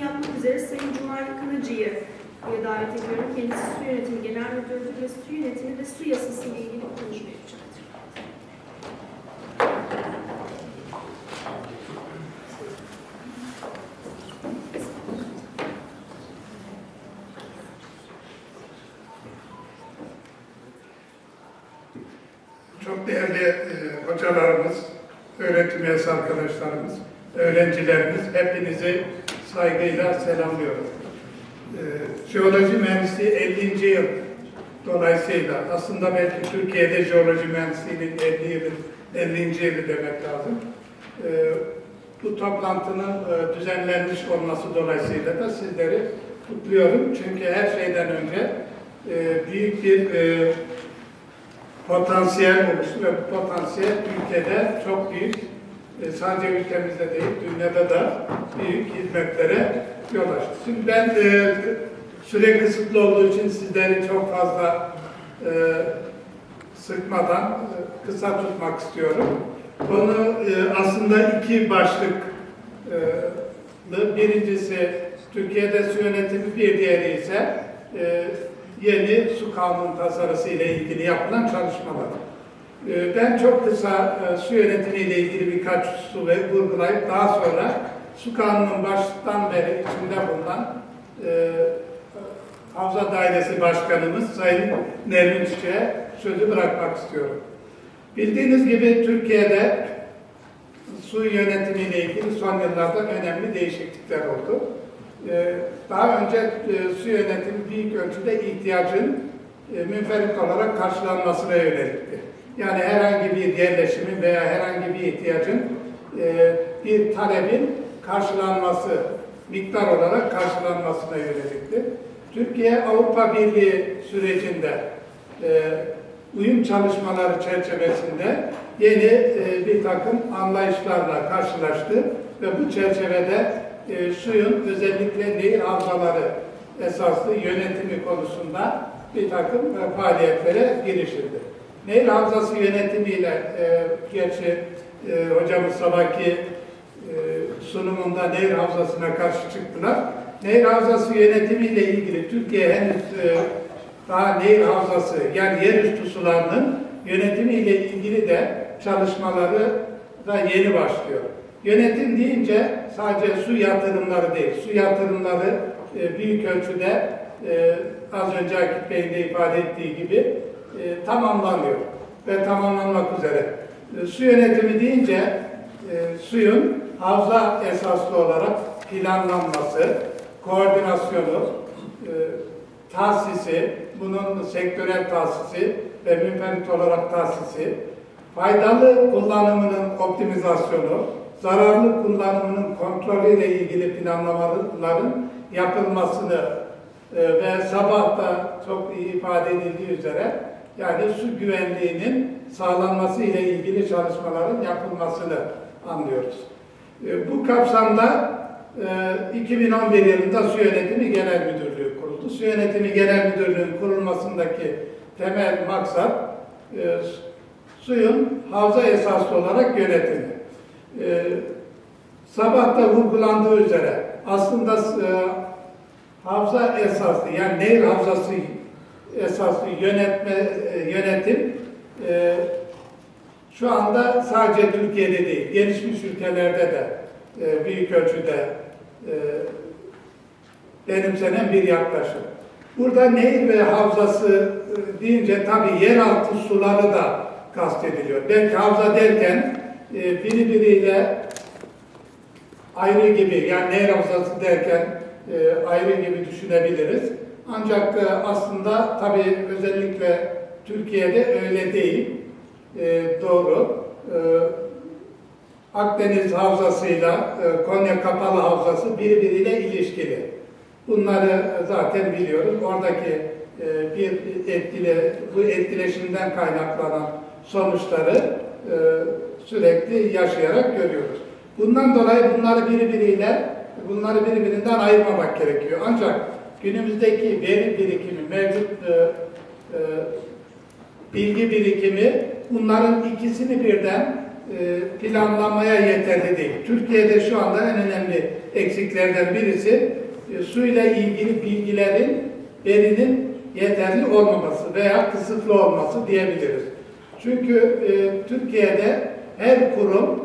yapmak üzere Sayın Cumali Kınacı'yı davet ediyorum. Kendisi su yönetimi genel müdürüdür ve su yönetimi ve su yasası ile ilgili konuşma yapacaktır. Çok değerli e, hocalarımız, öğretim üyesi arkadaşlarımız, öğrencilerimiz hepinizi saygıyla selamlıyorum. E, jeoloji mühendisliği 50. yıl dolayısıyla aslında belki Türkiye'de jeoloji mühendisliğinin 50 yılı, 50. yılı demek lazım. E, bu toplantının e, düzenlenmiş olması dolayısıyla da sizleri kutluyorum. Çünkü her şeyden önce e, büyük bir e, potansiyel oluştu ve bu potansiyel ülkede çok büyük, e, sadece ülkemizde değil, dünyada da büyük hizmetlere yol açtı. Şimdi ben e, süre kısıtlı olduğu için sizleri çok fazla e, sıkmadan e, kısa tutmak istiyorum. Konu e, aslında iki başlık e, Birincisi Türkiye'de su yönetimi, bir diğeri ise e, yeni su kanun tasarısı ile ilgili yapılan çalışmalar. E, ben çok kısa e, su yönetimi ile ilgili birkaç su ve vurgulayıp daha sonra su kanunun baştan beri içinde bulunan e, Havza Dairesi Başkanımız Sayın Nermin Çiçek'e sözü bırakmak istiyorum. Bildiğiniz gibi Türkiye'de su yönetimiyle ilgili son yıllarda önemli değişiklikler oldu. Ee, Daha önce e, su yönetimi büyük ölçüde ihtiyacın e, münferit olarak karşılanmasına yönelikti. Yani herhangi bir yerleşimin veya herhangi bir ihtiyacın e, bir talebin karşılanması, miktar olarak karşılanmasına yönelikti. Türkiye Avrupa Birliği sürecinde e, uyum çalışmaları çerçevesinde yeni e, bir takım anlayışlarla karşılaştı ve bu çerçevede e, suyun özellikle nehir havzaları esaslı yönetimi konusunda bir takım e, faaliyetlere girişildi. Nehir havzası yönetimiyle e, gerçi e, hocamız sabahki e, sunumunda nehir havzasına karşı çıktılar. Nehir havzası yönetimiyle ilgili Türkiye henüz e, daha nehir havzası yani yerüstü sularının yönetimiyle ilgili de çalışmaları da yeni başlıyor. Yönetim deyince sadece su yatırımları değil, su yatırımları e, büyük ölçüde e, az önce Akif Bey'in de ifade ettiği gibi e, tamamlanıyor ve tamamlanmak üzere. E, su yönetimi deyince e, suyun havza esaslı olarak planlanması, koordinasyonu, e, tahsisi, bunun sektörel tahsisi ve münferit olarak tahsisi, faydalı kullanımının optimizasyonu, zararlı kullanımının kontrolüyle ilgili planlamaların yapılmasını e, ve sabah da çok iyi ifade edildiği üzere yani su güvenliğinin sağlanması ile ilgili çalışmaların yapılmasını anlıyoruz. E, Bu kapsamda e, 2011 yılında Su Yönetimi Genel Müdürlüğü kuruldu. Su Yönetimi Genel Müdürlüğü'nün kurulmasındaki temel maksat e, suyun havza esaslı olarak yönetimi. E, sabah da vurgulandığı üzere aslında e, havza esaslı yani nehir havzası esaslı yönetme e, yönetim e, şu anda sadece Türkiye'de değil, gelişmiş ülkelerde de e, büyük ölçüde e, benimsenen bir yaklaşım. Burada nehir ve havzası e, deyince tabii yeraltı suları da kastediliyor. Belki havza derken e, birbiriyle ayrı gibi yani nehir havzası derken e, ayrı gibi düşünebiliriz. Ancak e, aslında tabii özellikle Türkiye'de öyle değil. E, doğru. E, Akdeniz Havzası'yla e, Konya Kapalı Havzası birbiriyle ilişkili. Bunları zaten biliyoruz. Oradaki e, bir etkile, bu etkileşimden kaynaklanan sonuçları e, sürekli yaşayarak görüyoruz. Bundan dolayı bunları birbiriyle, bunları birbirinden ayırmamak gerekiyor. Ancak günümüzdeki veri birikimi, mevcut e, e, bilgi birikimi bunların ikisini birden e, planlamaya yeterli değil. Türkiye'de şu anda en önemli eksiklerden birisi e, suyla ilgili bilgilerin, verinin yeterli olmaması veya kısıtlı olması diyebiliriz. Çünkü e, Türkiye'de her kurum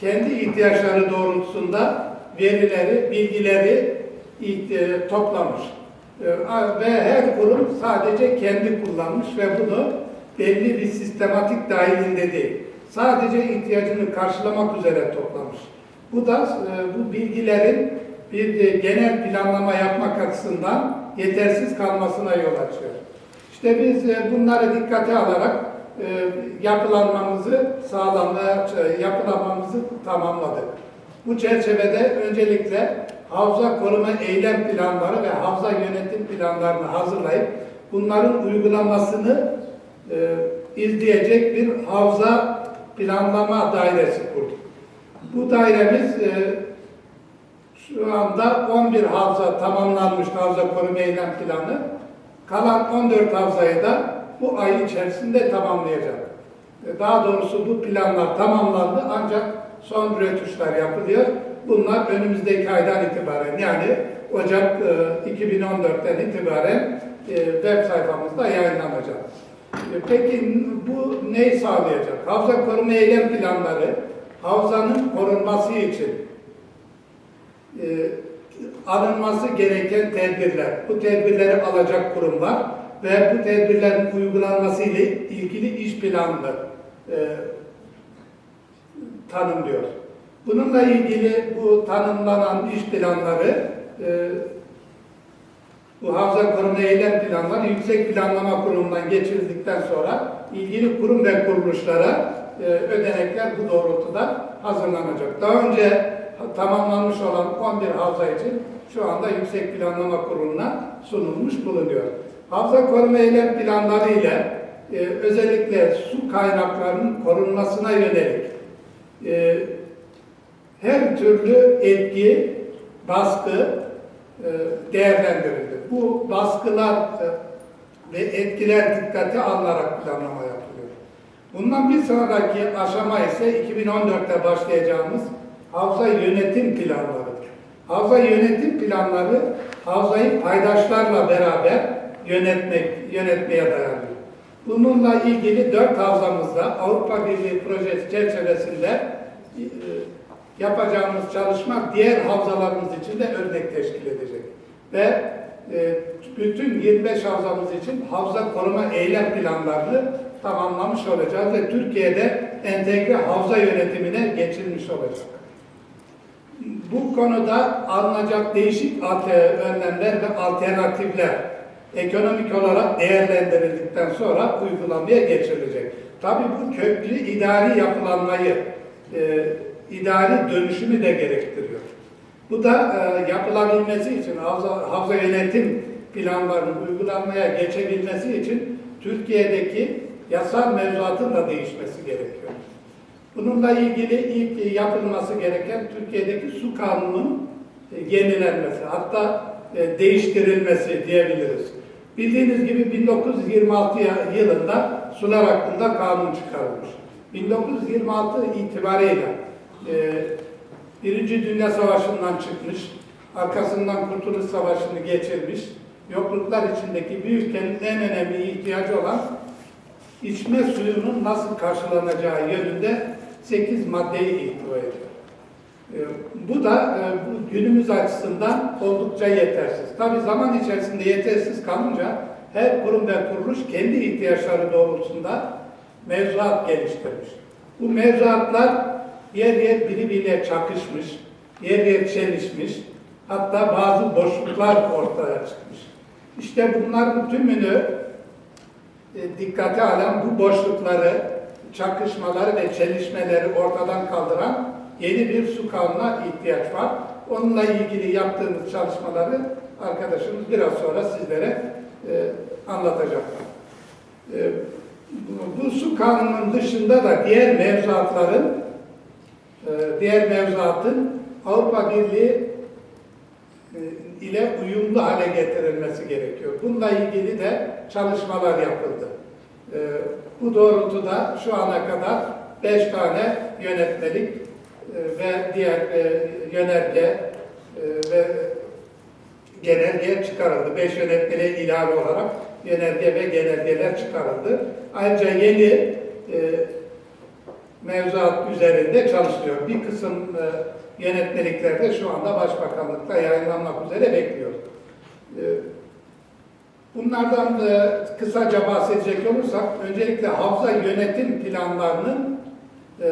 kendi ihtiyaçları doğrultusunda verileri, bilgileri toplamış. E, Ve her kurum sadece kendi kullanmış ve bunu belli bir sistematik dahilinde değil. Sadece ihtiyacını karşılamak üzere toplamış. Bu da e, bu bilgilerin bir e, genel planlama yapmak açısından yetersiz kalmasına yol açıyor. İşte biz e, bunları dikkate alarak e, yapılanmamızı sağlamaya, e, yapılanmamızı tamamladık. Bu çerçevede öncelikle havza koruma eylem planları ve havza yönetim planlarını hazırlayıp bunların uygulamasını e, izleyecek bir havza planlama dairesi kurduk. Bu dairemiz e, şu anda 11 havza tamamlanmış havza koruma eylem planı. Kalan 14 havzayı da bu ay içerisinde tamamlayacak. E, Daha doğrusu bu planlar tamamlandı ancak son rötuşlar yapılıyor. Bunlar önümüzdeki aydan itibaren yani Ocak e, 2014'ten itibaren e, web sayfamızda yayınlanacak. E, Peki bu neyi sağlayacak? Havza koruma eylem planları havzanın korunması için e, alınması gereken tedbirler, bu tedbirleri alacak kurumlar ve bu tedbirlerin uygulanması ile ilgili iş planını e, tanımlıyor. Bununla ilgili bu tanımlanan iş planları e, bu havza koruma eylem planları yüksek planlama kurumundan geçirildikten sonra ilgili kurum ve kuruluşlara e, ödenekler bu doğrultuda hazırlanacak. Daha önce tamamlanmış olan 11 havza için şu anda yüksek planlama kuruluna sunulmuş bulunuyor. Havza koruma eylem planları ile e, özellikle su kaynaklarının korunmasına yönelik e, her türlü etki, baskı e, değerlendirildi. Bu baskılar e, ve etkiler dikkate alınarak planlama yapılıyor. Bundan bir sonraki aşama ise 2014'te başlayacağımız havza yönetim planlarıdır. Havza yönetim planları havzayı paydaşlarla beraber yönetmek, yönetmeye dayanıyor. Bununla ilgili dört havzamızda Avrupa Birliği projesi çerçevesinde yapacağımız çalışma diğer havzalarımız için de örnek teşkil edecek. Ve e, bütün 25 havzamız için havza koruma eylem planlarını tamamlamış olacağız ve Türkiye'de entegre havza yönetimine geçilmiş olacak. Bu konuda alınacak değişik alter- önlemler ve alternatifler ekonomik olarak değerlendirildikten sonra uygulamaya geçirilecek. Tabii bu köklü idari yapılanmayı, e, idari dönüşümü de gerektiriyor. Bu da e, yapılabilmesi için, havza, havza yönetim planlarının uygulanmaya geçebilmesi için Türkiye'deki yasal mevzuatın da değişmesi gerekiyor. Bununla ilgili ilk yapılması gereken Türkiye'deki su kanununun e, yenilenmesi, hatta e, değiştirilmesi diyebiliriz. Bildiğiniz gibi 1926 ya- yılında sular hakkında kanun çıkarılmış. 1926 itibarıyla e, Birinci Dünya Savaşı'ndan çıkmış, arkasından Kurtuluş Savaşı'nı geçirmiş, yokluklar içindeki bir ülkenin en önemli ihtiyacı olan içme suyunun nasıl karşılanacağı yönünde 8 maddeyi ihtiva ediyor. E, bu da e, bu günümüz açısından oldukça yetersiz. Tabi zaman içerisinde yetersiz kalınca her kurum ve kuruluş kendi ihtiyaçları doğrultusunda mevzuat geliştirmiş. Bu mevzuatlar yer yer birbiriyle çakışmış, yer yer çelişmiş, hatta bazı boşluklar ortaya çıkmış. İşte bunların tümünü e, dikkate alan bu boşlukları, çakışmaları ve çelişmeleri ortadan kaldıran yeni bir su kanuna ihtiyaç var. Onunla ilgili yaptığımız çalışmaları arkadaşımız biraz sonra sizlere e, anlatacaklar. E, bu, su kanunun dışında da diğer mevzuatların diğer mevzuatın Avrupa Birliği e, ile uyumlu hale getirilmesi gerekiyor. Bununla ilgili de çalışmalar yapıldı. E, Bu doğrultuda şu ana kadar beş tane yönetmelik e, ve diğer e, yönerge ve genelge çıkarıldı. Beş yönetmeliğe ilave olarak yönerge ve genelgeler çıkarıldı. Ayrıca yeni mevzuat üzerinde çalışılıyor. Bir kısım e, yönetmeliklerde şu anda Başbakanlıkta yayınlanmak üzere bekliyor. E, bunlardan e, kısaca bahsedecek olursak, öncelikle havza yönetim planlarının e,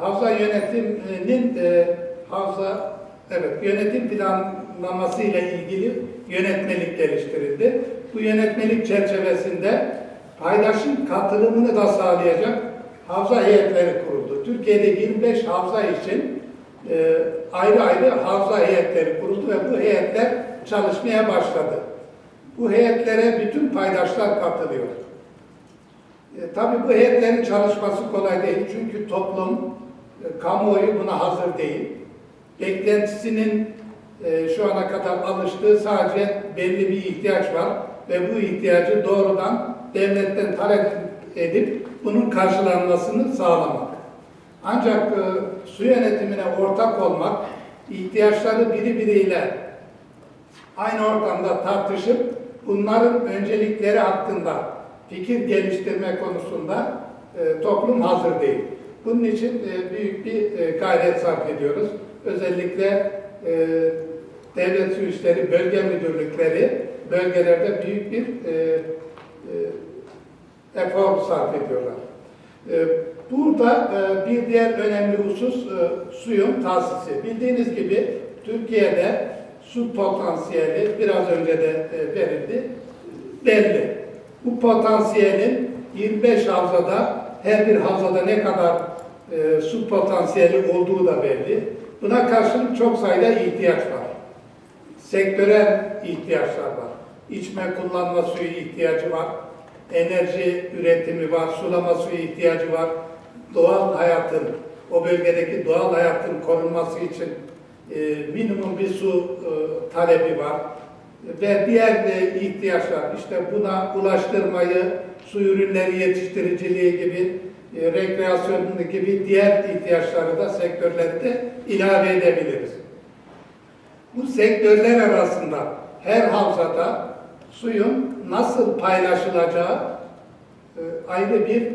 havza yönetiminin e, havza evet yönetim planlaması ile ilgili yönetmelik geliştirildi. Bu yönetmelik çerçevesinde paydaşın katılımını da sağlayacak havza heyetleri kuruldu. Türkiye'de 25 havza için e, ayrı ayrı havza heyetleri kuruldu ve bu heyetler çalışmaya başladı. Bu heyetlere bütün paydaşlar katılıyor. E, tabii bu heyetlerin çalışması kolay değil çünkü toplum, e, kamuoyu buna hazır değil. Beklentisinin e, şu ana kadar alıştığı sadece belli bir ihtiyaç var ve bu ihtiyacı doğrudan devletten talep edip bunun karşılanmasını sağlamak. Ancak e, su yönetimine ortak olmak, ihtiyaçları birbiriyle aynı ortamda tartışıp bunların öncelikleri hakkında fikir geliştirme konusunda e, toplum hazır değil. Bunun için e, büyük bir e, gayret sarf ediyoruz. Özellikle e, devlet su işleri bölge müdürlükleri bölgelerde büyük bir e, e, efor sarf ediyorlar. E, Burada e, bir diğer önemli husus e, suyun tahsisi. Bildiğiniz gibi Türkiye'de su potansiyeli biraz önce de e, verildi, belli. Bu potansiyelin 25 havzada, her bir havzada ne kadar su potansiyeli olduğu da belli. Buna karşılık çok sayıda ihtiyaç var. Sektörel ihtiyaçlar var. İçme kullanma suyu ihtiyacı var. Enerji üretimi var, sulama suyu ihtiyacı var. Doğal hayatın, o bölgedeki doğal hayatın korunması için e, minimum bir su e, talebi var. Ve diğer e, ihtiyaçlar, işte buna ulaştırmayı, su ürünleri yetiştiriciliği gibi, e, rekreasyon gibi diğer ihtiyaçları da sektörleri de ilave edebiliriz. Bu sektörler arasında her havzada suyun nasıl paylaşılacağı e, ayrı bir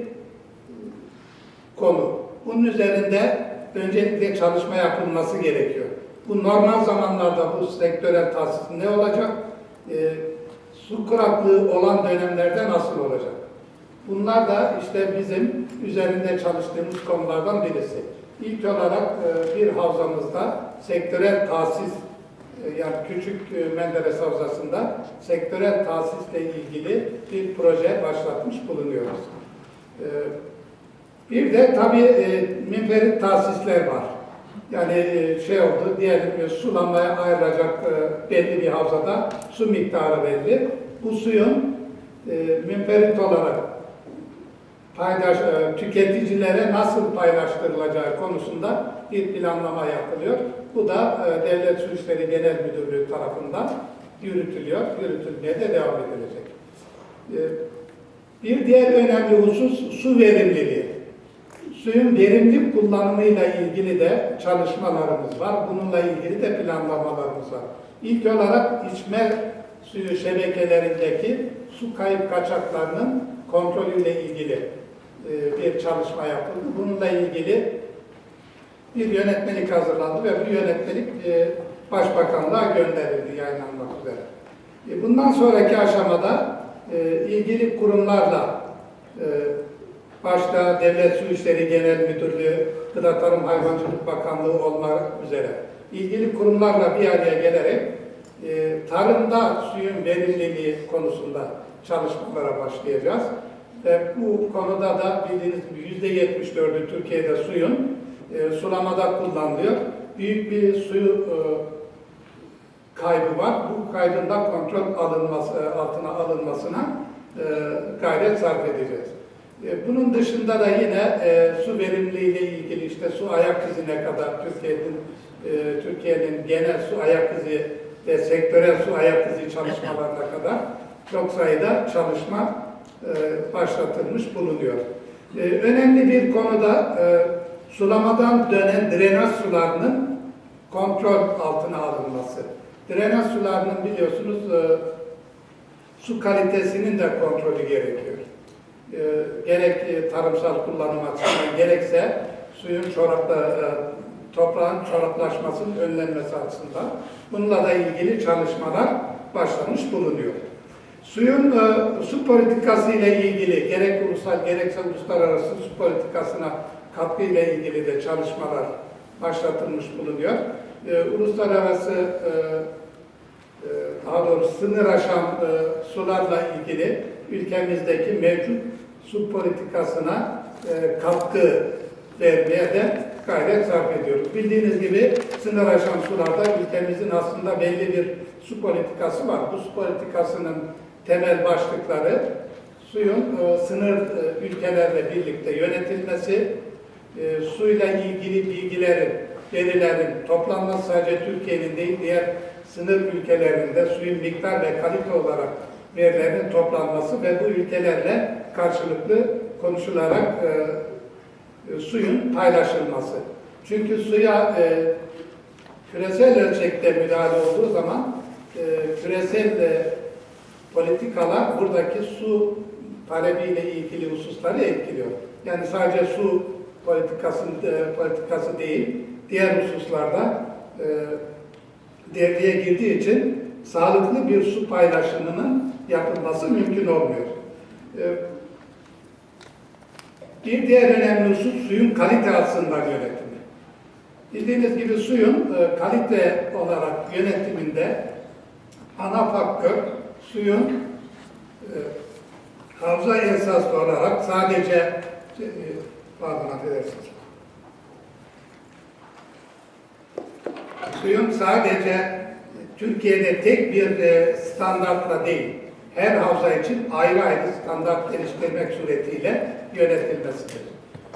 konu. Bunun üzerinde öncelikle çalışma yapılması gerekiyor. Bu normal zamanlarda bu sektörel tahsis ne olacak? E, su kuraklığı olan dönemlerde nasıl olacak? Bunlar da işte bizim üzerinde çalıştığımız konulardan birisi. İlk olarak e, bir havzamızda sektörel tahsis e, yani küçük e, Menderes Havzası'nda sektörel tahsisle ilgili bir proje başlatmış bulunuyoruz. E, Bir de tabii e, münferit tahsisler var. Yani e, şey oldu, diyelim ki sulamaya ayrılacak e, belli bir havzada su miktarı belli. Bu suyun e, münferit olarak paydaş, e, tüketicilere nasıl paylaştırılacağı konusunda bir planlama yapılıyor. Bu da e, Devlet Su İşleri Genel Müdürlüğü tarafından yürütülüyor, yürütülmeye de devam edilecek. E, Bir diğer önemli husus su verimliliği. Suyun verimli kullanımıyla ilgili de çalışmalarımız var. Bununla ilgili de planlamalarımız var. İlk olarak içme suyu şebekelerindeki su kayıp kaçaklarının kontrolüyle ilgili e, bir çalışma yapıldı. Bununla ilgili bir yönetmelik hazırlandı ve bu yönetmelik e, Başbakanlığa gönderildi yayınlanmak üzere. E, Bundan sonraki aşamada e, ilgili kurumlarla e, başta Devlet Su İşleri Genel Müdürlüğü, Gıda Tarım Hayvancılık Bakanlığı olmak üzere ilgili kurumlarla bir araya gelerek e, tarımda suyun verimliliği konusunda çalışmalara başlayacağız. Ve bu konuda da bildiğiniz gibi yüzde 74'ü Türkiye'de suyun e, sulamada kullanılıyor. Büyük bir suyu e, kaybı var. Bu kaybın da kontrol alınması, altına alınmasına e, gayret sarf edeceğiz. E, bunun dışında da yine e, su verimliliği ile ilgili işte su ayak izine kadar Türkiye'nin e, Türkiye'nin genel su ayak izi ve sektörel su ayak izi çalışmalarına kadar çok sayıda çalışma e, başlatılmış bulunuyor. Ee, önemli bir konuda e, sulamadan dönen drenaj sularının kontrol altına alınması. Drenaj sularının biliyorsunuz e, su kalitesinin de kontrolü gerekiyor. E, gerek e, tarımsal kullanım açısından gerekse suyun çorapla, e, toprağın çoraplaşmasının önlenmesi açısından bununla da ilgili çalışmalar başlamış bulunuyor. Suyun e, su politikası ile ilgili gerek ulusal gerekse uluslararası su politikasına katkı ile ilgili de çalışmalar başlatılmış bulunuyor. E, uluslararası e, e, daha doğrusu sınır aşan e, sularla ilgili ülkemizdeki mevcut su politikasına e, katkı vermeye de gayret sarf ediyoruz. Bildiğiniz gibi sınır aşan sularda ülkemizin aslında belli bir su politikası var. Bu su politikasının temel başlıkları suyun e, sınır e, ülkelerle birlikte yönetilmesi, e, suyla ilgili bilgilerin, verilerin toplanması sadece Türkiye'nin değil diğer sınır ülkelerinde suyun miktar ve kalite olarak verilerin toplanması ve bu ülkelerle karşılıklı konuşularak e, e, suyun paylaşılması. Çünkü suya e, küresel ölçekte müdahale olduğu zaman e, küresel e, politikalar buradaki su talebiyle ilgili hususları etkiliyor. Yani sadece su politikası, e, politikası değil, diğer hususlarda e, devreye girdiği için sağlıklı bir su paylaşımının yapılması mümkün olmuyor. E, bir diğer önemli husus suyun kalite açısından yönetimi. Bildiğiniz gibi suyun e, kalite olarak yönetiminde ana faktör suyun e, havza esaslı olarak sadece e, pardon affedersiniz. Suyun sadece Türkiye'de tek bir e, standartla değil, her havza için ayrı ayrı standart geliştirmek suretiyle yönetilmesidir.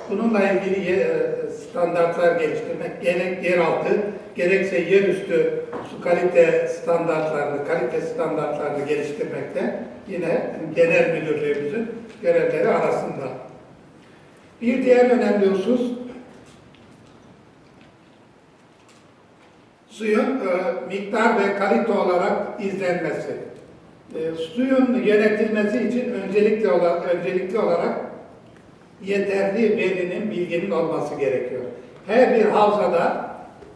Bununla ilgili e, standartlar geliştirmek gerek yeraltı gerekse yerüstü su kalite standartlarını, kalite standartlarını geliştirmekte yine genel müdürlüğümüzün görevleri arasında. Bir diğer önemli husus suyun e, miktar ve kalite olarak izlenmesi. E, suyun yönetilmesi için öncelikli olarak, öncelikli olarak yeterli verinin, bilginin olması gerekiyor. Her bir havzada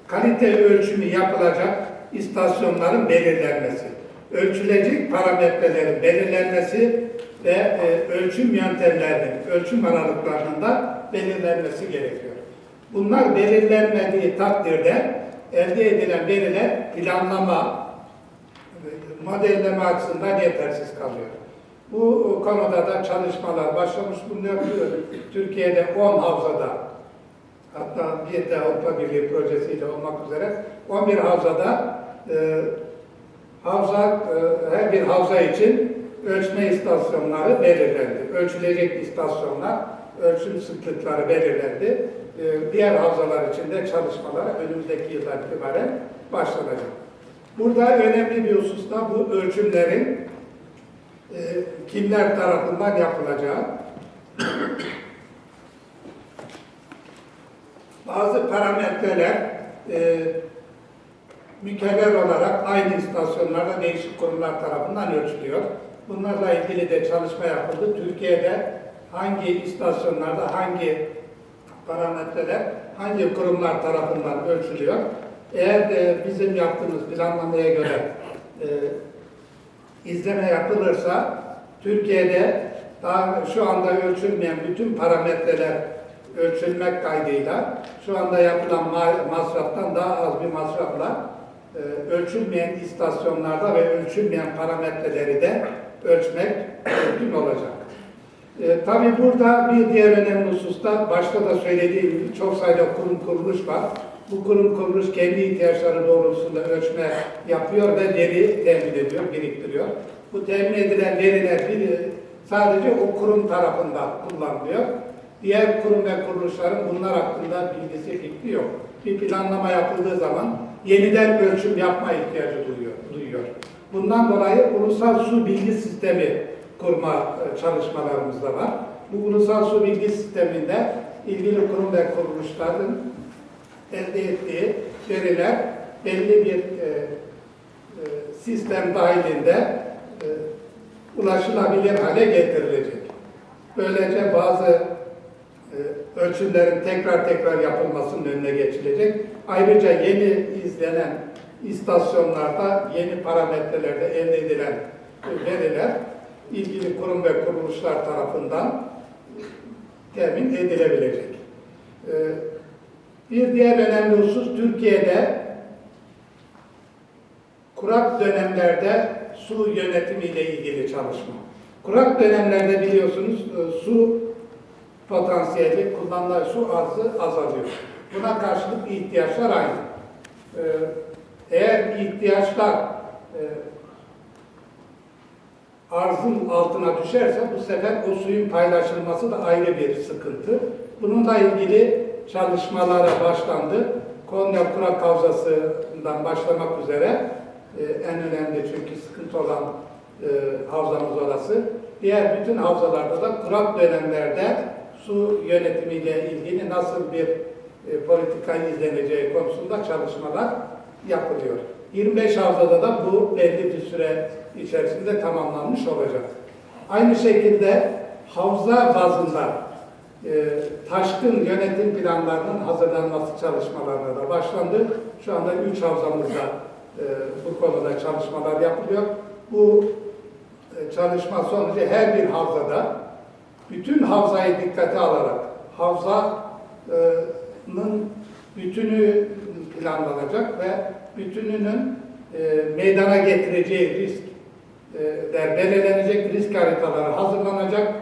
kalite ölçümü yapılacak istasyonların belirlenmesi, ölçülecek parametrelerin belirlenmesi ve e, ölçüm yöntemlerinin, ölçüm aralıklarının da belirlenmesi gerekiyor. Bunlar belirlenmediği takdirde elde edilen veriler planlama, modelleme açısından yetersiz kalıyor. Bu konuda da çalışmalar başlamış bulunuyor. Türkiye'de 10 havzada hatta bir de Avrupa Birliği projesiyle olmak üzere 11 havzada e, havza e, her bir havza için ölçme istasyonları belirlendi. Ölçülecek istasyonlar, ölçüm sıklıkları belirlendi. E, diğer havzalar için de çalışmalara önümüzdeki yıllar itibaren başlanacak. Burada önemli bir husus da bu ölçümlerin e, kimler tarafından yapılacağı. Bazı parametreler e, mükerrer olarak aynı istasyonlarda değişik kurumlar tarafından ölçülüyor. Bunlarla ilgili de çalışma yapıldı. Türkiye'de hangi istasyonlarda hangi parametreler hangi kurumlar tarafından ölçülüyor? Eğer e, bizim yaptığımız planlamaya göre e, izleme yapılırsa Türkiye'de daha şu anda ölçülmeyen bütün parametreler ölçülmek kaydıyla şu anda yapılan ma- masraftan daha az bir masrafla e, ölçülmeyen istasyonlarda ve ölçülmeyen parametreleri de ölçmek mümkün olacak. E, tabii burada bir diğer önemli hususta başta da söylediğim gibi çok sayıda kurum kuruluş var. Bu kurum kuruluş kendi ihtiyaçları doğrultusunda ölçme yapıyor ve veri temin ediyor, biriktiriyor. Bu temin edilen veriler bir, sadece o kurum tarafından kullanılıyor. Diğer kurum ve kuruluşların bunlar hakkında bilgisi, fikri yok. Bir planlama yapıldığı zaman yeniden ölçüm yapma ihtiyacı duyuyor. Bundan dolayı ulusal su bilgi sistemi kurma e, çalışmalarımız da var. Bu ulusal su bilgi sisteminde ilgili kurum ve kuruluşların elde ettiği veriler belli bir e, e, sistem dahilinde ulaşılabilir hale getirilecek. Böylece bazı e, ölçümlerin tekrar tekrar yapılmasının önüne geçilecek. Ayrıca yeni izlenen istasyonlarda yeni parametrelerde elde edilen veriler ilgili kurum ve kuruluşlar tarafından temin edilebilecek. E, Bir diğer önemli husus Türkiye'de kurak dönemlerde su yönetimiyle ilgili çalışma. Kurak dönemlerde biliyorsunuz e, su potansiyeli, kullanılan su arzı azalıyor. Buna karşılık ihtiyaçlar aynı. Eğer ihtiyaçlar e, arzın altına düşerse bu sefer o suyun paylaşılması da ayrı bir sıkıntı. Bununla ilgili çalışmalara başlandı. Konya Kurak Havzası'ndan başlamak üzere e, en önemli çünkü sıkıntı olan e, havzamız orası. Diğer bütün havzalarda da kurak dönemlerde su yönetimiyle ilgili nasıl bir e, politika izleneceği konusunda çalışmalar yapılıyor. 25 havzada da bu belli bir süre içerisinde tamamlanmış olacak. Aynı şekilde havza bazında e, taşkın yönetim planlarının hazırlanması çalışmalarına da başlandı. Şu anda 3 havzamızda e, bu konuda çalışmalar yapılıyor. Bu e, çalışma sonucu her bir havzada bütün havzayı dikkate alarak havzanın bütünü planlanacak ve bütününün e, meydana getireceği risk e, belirlenecek, risk haritaları hazırlanacak,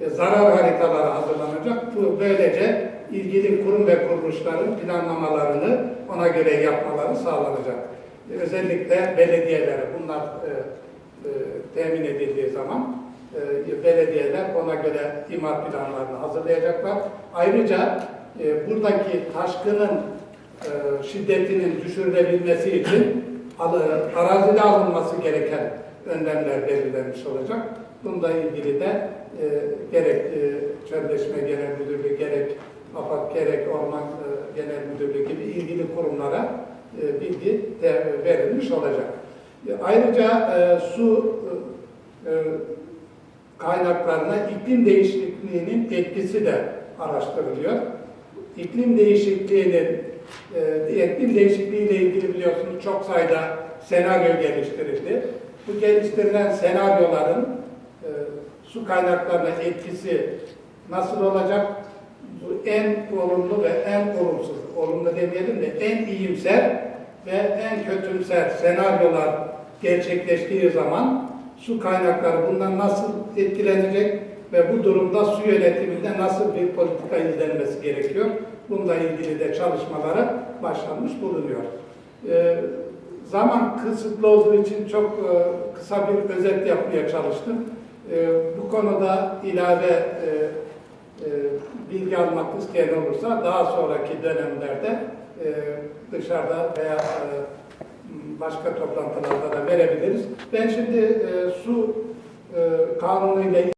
e, zarar haritaları hazırlanacak. Bu böylece ilgili kurum ve kuruluşların planlamalarını ona göre yapmaları sağlanacak. E, özellikle belediyelere bunlar e, e, temin edildiği zaman e, belediyeler ona göre imar planlarını hazırlayacaklar. Ayrıca e, buradaki taşkının e, şiddetinin düşürülebilmesi için al- arazide alınması gereken önlemler belirlenmiş olacak. Bununla ilgili de e, gerek e, Çölleşme Genel Müdürlüğü, gerek AFAD, gerek Orman e, Genel Müdürlüğü gibi ilgili kurumlara e, bilgi de verilmiş olacak. E, Ayrıca e, su e, e, kaynaklarına iklim değişikliğinin etkisi de araştırılıyor. İklim değişikliğinin e, iklim değişikliği ile ilgili biliyorsunuz çok sayıda senaryo geliştirildi. Bu geliştirilen senaryoların e, su kaynaklarına etkisi nasıl olacak? Bu en olumlu ve en olumsuz, olumlu demeyelim de en iyimser ve en kötümser senaryolar gerçekleştiği zaman su kaynakları bundan nasıl etkilenecek ve bu durumda su yönetiminde nasıl bir politika izlenmesi gerekiyor? Bununla ilgili de çalışmalara başlanmış bulunuyor. Ee, zaman kısıtlı olduğu için çok e, kısa bir özet yapmaya çalıştım. Ee, bu konuda ilave e, e, bilgi almak isteyen olursa daha sonraki dönemlerde e, dışarıda veya e, başka toplantılarda da verebiliriz. Ben şimdi e, su e, kanunuyla